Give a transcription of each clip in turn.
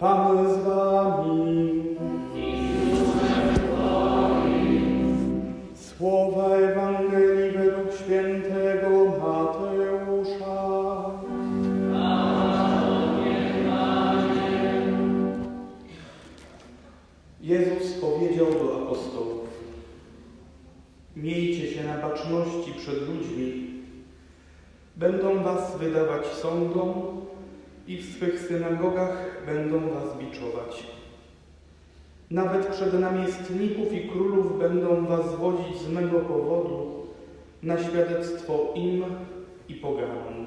Pan z wami. Słowa Ewangelii według świętego Mateusza. Jezus powiedział do apostołów: Miejcie się na baczności przed ludźmi. Będą was wydawać sądom i w swych synagogach będą was biczować. Nawet przed namiestników i królów będą was wodzić z mego powodu na świadectwo im i poganom.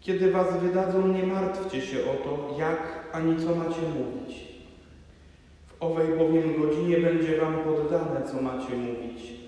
Kiedy was wydadzą, nie martwcie się o to, jak ani co macie mówić. W owej bowiem godzinie będzie wam poddane, co macie mówić.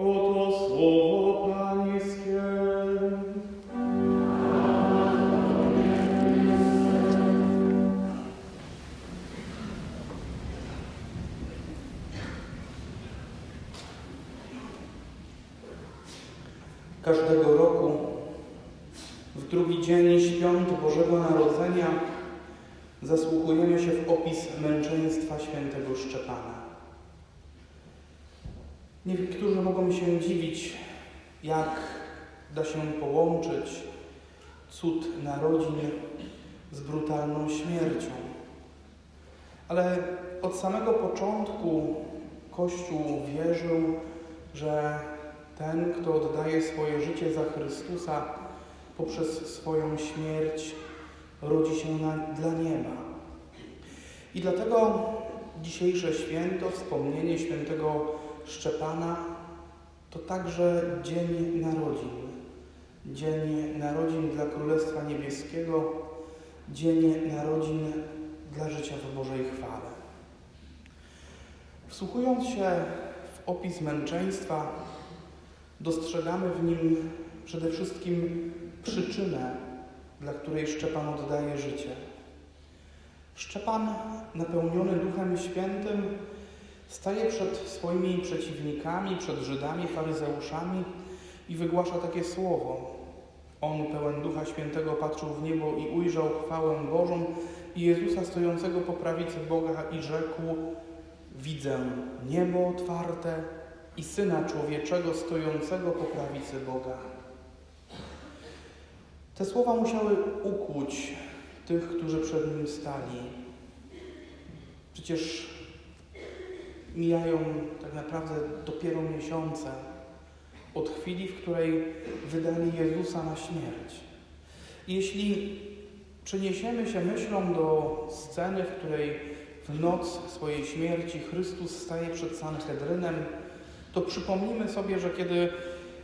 Oto słowo Pańskie. Każdego roku w drugi dzień świąt Bożego Narodzenia zasłuchujemy się w opis męczeństwa świętego Szczepana. Niektórzy mogą się dziwić, jak da się połączyć cud narodzin z brutalną śmiercią. Ale od samego początku Kościół wierzył, że ten, kto oddaje swoje życie za Chrystusa poprzez swoją śmierć, rodzi się na, dla nieba. I dlatego dzisiejsze święto, wspomnienie świętego Szczepana, to także Dzień Narodzin. Dzień Narodzin dla Królestwa Niebieskiego, Dzień Narodzin dla życia w Bożej chwale. Wsłuchując się w opis męczeństwa, dostrzegamy w nim przede wszystkim przyczynę, dla której Szczepan oddaje życie. Szczepan, napełniony Duchem Świętym, staje przed swoimi przeciwnikami, przed Żydami, faryzeuszami i wygłasza takie słowo. On, pełen Ducha Świętego, patrzył w niebo i ujrzał chwałę Bożą i Jezusa stojącego po prawicy Boga i rzekł: Widzę niebo otwarte i Syna Człowieczego stojącego po prawicy Boga. Te słowa musiały ukłuć tych, którzy przed nim stali. Przecież mijają tak naprawdę dopiero miesiące od chwili, w której wydali Jezusa na śmierć. Jeśli przeniesiemy się myślą do sceny, w której w noc swojej śmierci Chrystus staje przed Sanhedrynem, to przypomnijmy sobie, że kiedy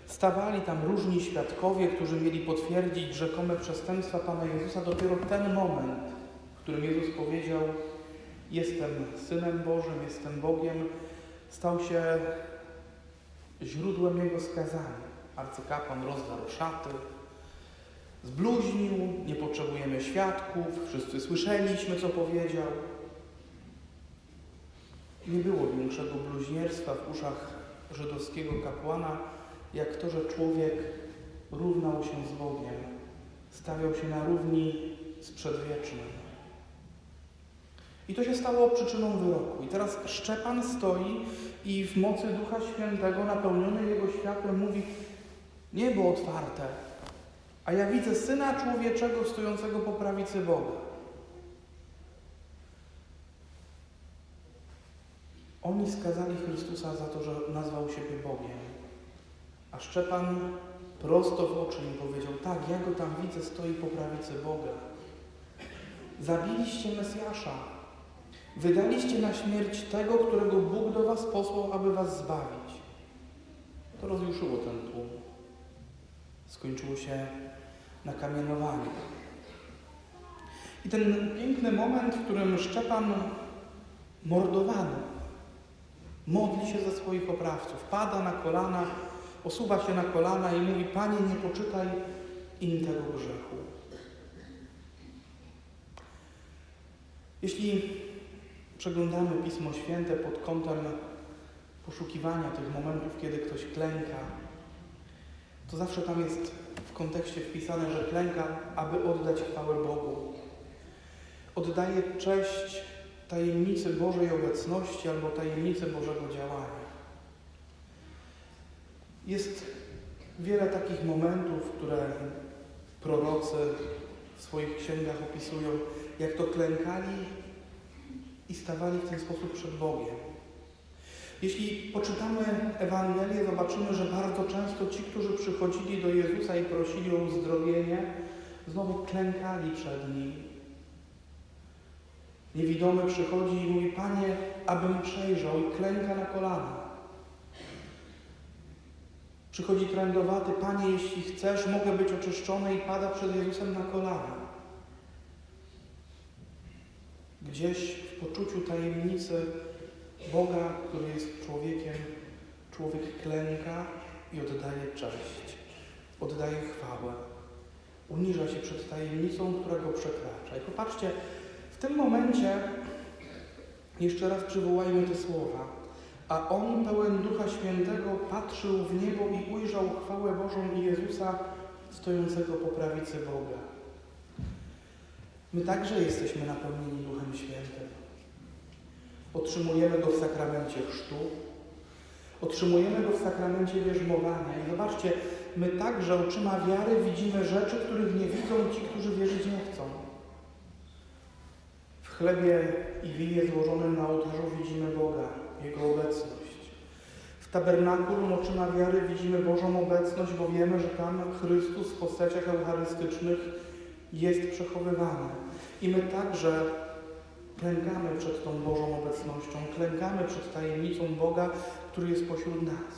stawali tam różni świadkowie, którzy mieli potwierdzić rzekome przestępstwa Pana Jezusa, dopiero ten moment, w którym Jezus powiedział: Jestem synem Bożym, jestem Bogiem, stał się źródłem jego skazania. Arcykapłan rozdarł szaty, zbluźnił, nie potrzebujemy świadków, wszyscy słyszeliśmy, co powiedział. Nie było większego bluźnierstwa w uszach żydowskiego kapłana, jak to, że człowiek równał się z Bogiem, stawiał się na równi z przedwiecznym. I to się stało przyczyną wyroku. I teraz Szczepan stoi i w mocy Ducha Świętego, napełniony Jego światłem, mówi: Niebo otwarte, a ja widzę Syna Człowieczego stojącego po prawicy Boga. Oni skazali Chrystusa za to, że nazwał siebie Bogiem. A Szczepan prosto w oczy im powiedział: Tak, ja go tam widzę, stoi po prawicy Boga. Zabiliście Mesjasza. Wydaliście na śmierć tego, którego Bóg do was posłał, aby was zbawić. To rozjuszyło ten tłum. Skończyło się na kamienowaniu. I ten piękny moment, w którym Szczepan mordowany modli się za swoich oprawców, pada na kolana, osuwa się na kolana i mówi: Panie, nie poczytaj im tego grzechu. Jeśli przeglądamy Pismo Święte pod kątem poszukiwania tych momentów, kiedy ktoś klęka, to zawsze tam jest w kontekście wpisane, że klęka, aby oddać chwałę Bogu. Oddaje cześć tajemnicy Bożej obecności albo tajemnicy Bożego działania. Jest wiele takich momentów, które prorocy w swoich księgach opisują, jak to klękali i stawali w ten sposób przed Bogiem. Jeśli poczytamy Ewangelię, zobaczymy, że bardzo często ci, którzy przychodzili do Jezusa i prosili o uzdrowienie, znowu klękali przed Nim. Niewidomy przychodzi i mówi, Panie, abym przejrzał i klęka na kolana. Przychodzi trędowaty, Panie, jeśli chcesz, mogę być oczyszczony i pada przed Jezusem na kolana. Gdzieś w poczuciu tajemnicy Boga, który jest człowiekiem, człowiek klęka i oddaje cześć, oddaje chwałę. Uniża się przed tajemnicą, która go przekracza. I popatrzcie, w tym momencie jeszcze raz przywołajmy te słowa. A on, pełen Ducha Świętego, patrzył w niebo i ujrzał chwałę Bożą i Jezusa stojącego po prawicy Boga. My także jesteśmy napełnieni Duchem Świętym. Otrzymujemy go w sakramencie chrztu, otrzymujemy go w sakramencie bierzmowania. I zobaczcie, my także oczyma wiary widzimy rzeczy, których nie widzą ci, którzy wierzyć nie chcą. W chlebie i winie złożonym na ołtarzu widzimy Boga, Jego obecność. W tabernakulum oczyma wiary widzimy Bożą obecność, bo wiemy, że tam Chrystus w postaciach eucharystycznych jest przechowywany. I my także klękamy przed tą Bożą obecnością, klękamy przed tajemnicą Boga, który jest pośród nas.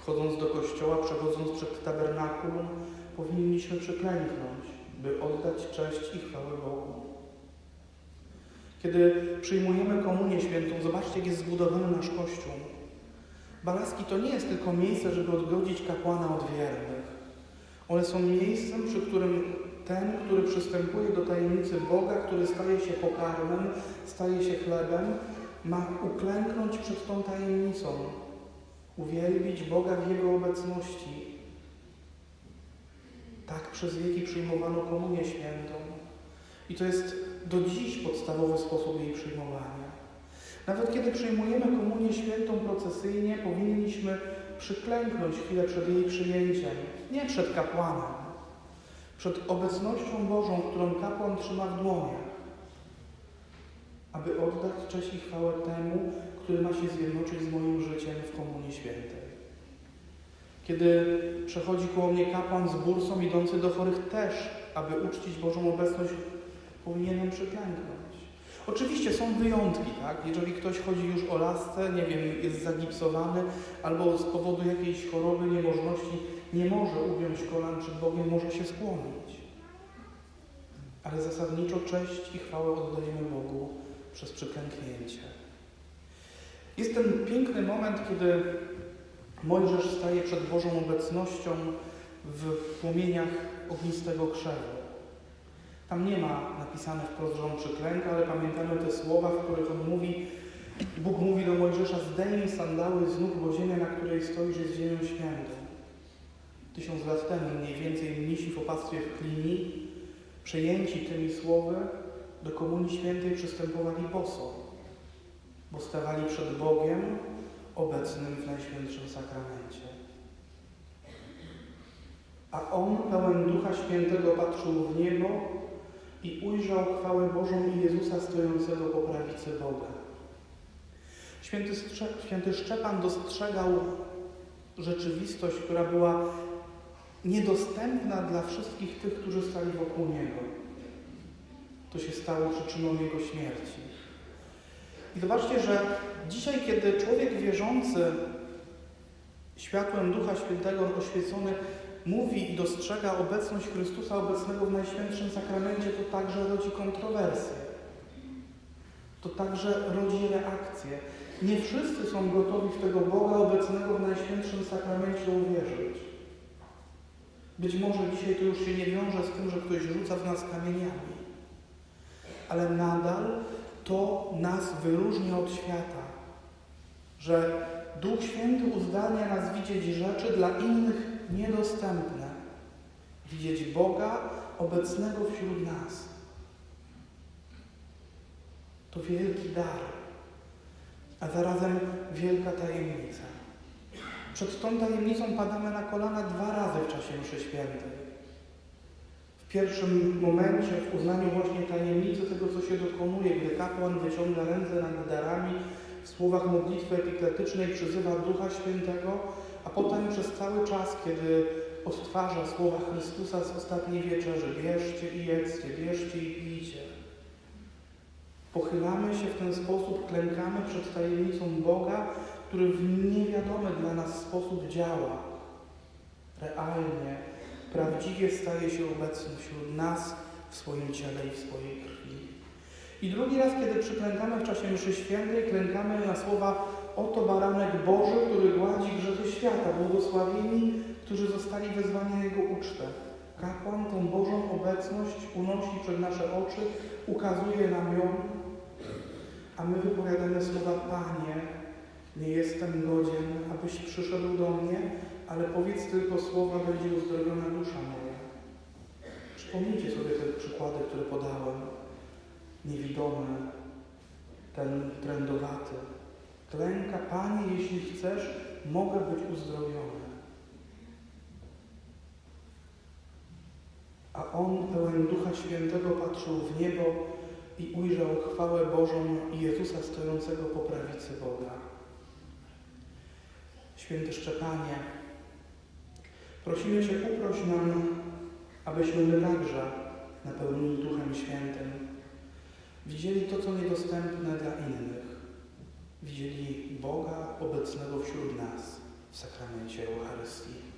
Wchodząc do kościoła, przechodząc przed tabernakulum, powinniśmy przyklęknąć, by oddać cześć i chwałę Bogu. Kiedy przyjmujemy komunię świętą, zobaczcie, jak jest zbudowany nasz Kościół. Balaski to nie jest tylko miejsce, żeby odgrodzić kapłana od wiernych. One są miejscem, przy którym ten, który przystępuje do tajemnicy Boga, który staje się pokarmem, staje się chlebem, ma uklęknąć przed tą tajemnicą, uwielbić Boga w Jego obecności. Tak przez wieki przyjmowano komunię świętą. I to jest do dziś podstawowy sposób jej przyjmowania. Nawet kiedy przyjmujemy komunię świętą procesyjnie, powinniśmy przyklęknąć chwilę przed jej przyjęciem, nie przed kapłanem, przed obecnością Bożą, którą kapłan trzyma w dłoniach, aby oddać cześć i chwałę temu, który ma się zjednoczyć z moim życiem w komunii świętej. Kiedy przechodzi koło mnie kapłan z bursą idący do chorych też, aby uczcić Bożą obecność, powinienem przyklęknąć. Oczywiście są wyjątki, tak? Jeżeli ktoś chodzi już o lasce, nie wiem, jest zagipsowany, albo z powodu jakiejś choroby, niemożności, nie może ugiąć kolan przed Bogiem, może się skłonić. Ale zasadniczo cześć i chwałę oddajemy Bogu przez przyklęknięcie. Jest ten piękny moment, kiedy Mojżesz staje przed Bożą obecnością w płomieniach ognistego krzewu. Tam nie ma napisane wprost, że on przyklęka, ale pamiętamy te słowa, w których on mówi, Bóg mówi do Mojżesza, zdejmij sandały z nóg, bo ziemia, na której stoisz, jest ziemią świętą. Tysiąc lat temu mniej więcej mnisi w opactwie w Klini, przejęci tymi słowy, do Komunii Świętej przystępowali boso, bo stawali przed Bogiem obecnym w Najświętszym Sakramencie. A on, pełen Ducha Świętego, patrzył w niebo i ujrzał chwałę Bożą i Jezusa stojącego po prawicy Boga. Święty, Święty Szczepan dostrzegał rzeczywistość, która była niedostępna dla wszystkich tych, którzy stali wokół Niego. To się stało przyczyną Jego śmierci. I zobaczcie, że dzisiaj, kiedy człowiek wierzący światłem Ducha Świętego oświecony mówi i dostrzega obecność Chrystusa obecnego w Najświętszym Sakramencie, to także rodzi kontrowersje. To także rodzi reakcje. Nie wszyscy są gotowi w tego Boga obecnego w Najświętszym Sakramencie uwierzyć. Być może dzisiaj to już się nie wiąże z tym, że ktoś rzuca w nas kamieniami, ale nadal to nas wyróżnia od świata, że Duch Święty uzdalnia nas widzieć rzeczy dla innych niedostępne, widzieć Boga obecnego wśród nas. To wielki dar, a zarazem wielka tajemnica. Przed tą tajemnicą padamy na kolana dwa razy w czasie mszy świętej. W pierwszym momencie, w uznaniu właśnie tajemnicy tego, co się dokonuje, gdy kapłan wyciąga ręce nad darami, w słowach modlitwy epikletycznej przyzywa Ducha Świętego, a potem przez cały czas, kiedy odtwarza słowa Chrystusa z ostatniej wieczerzy, bierzcie i jedzcie, bierzcie i pijcie. Pochylamy się w ten sposób, klękamy przed tajemnicą Boga, który w niewiadomy dla nas sposób działa. Realnie, prawdziwie staje się obecny wśród nas w swoim ciele i w swojej krwi. I drugi raz, kiedy przyklękamy w czasie mszy świętej, klękamy na słowa Oto baranek Boży, który gładzi grzechy świata, błogosławieni, którzy zostali wezwani na Jego ucztę. Kapłan tą Bożą obecność unosi przed nasze oczy, ukazuje nam ją, a my wypowiadamy słowa Panie, nie jestem godzien, abyś przyszedł do mnie, ale powiedz tylko słowa, będzie uzdrowiona dusza moja. Przypomnijcie sobie te przykłady, które podałem. Niewidomy, ten trędowaty. Klęka, Panie, jeśli chcesz, mogę być uzdrowiony. A on, pełen Ducha Świętego, patrzył w niebo i ujrzał chwałę Bożą i Jezusa stojącego po prawicy Boga. Święty Szczepanie, prosimy Cię, uproś nam, abyśmy my także napełnili Duchem Świętym, widzieli to, co niedostępne dla innych. Widzieli Boga obecnego wśród nas w sakramencie Eucharystii.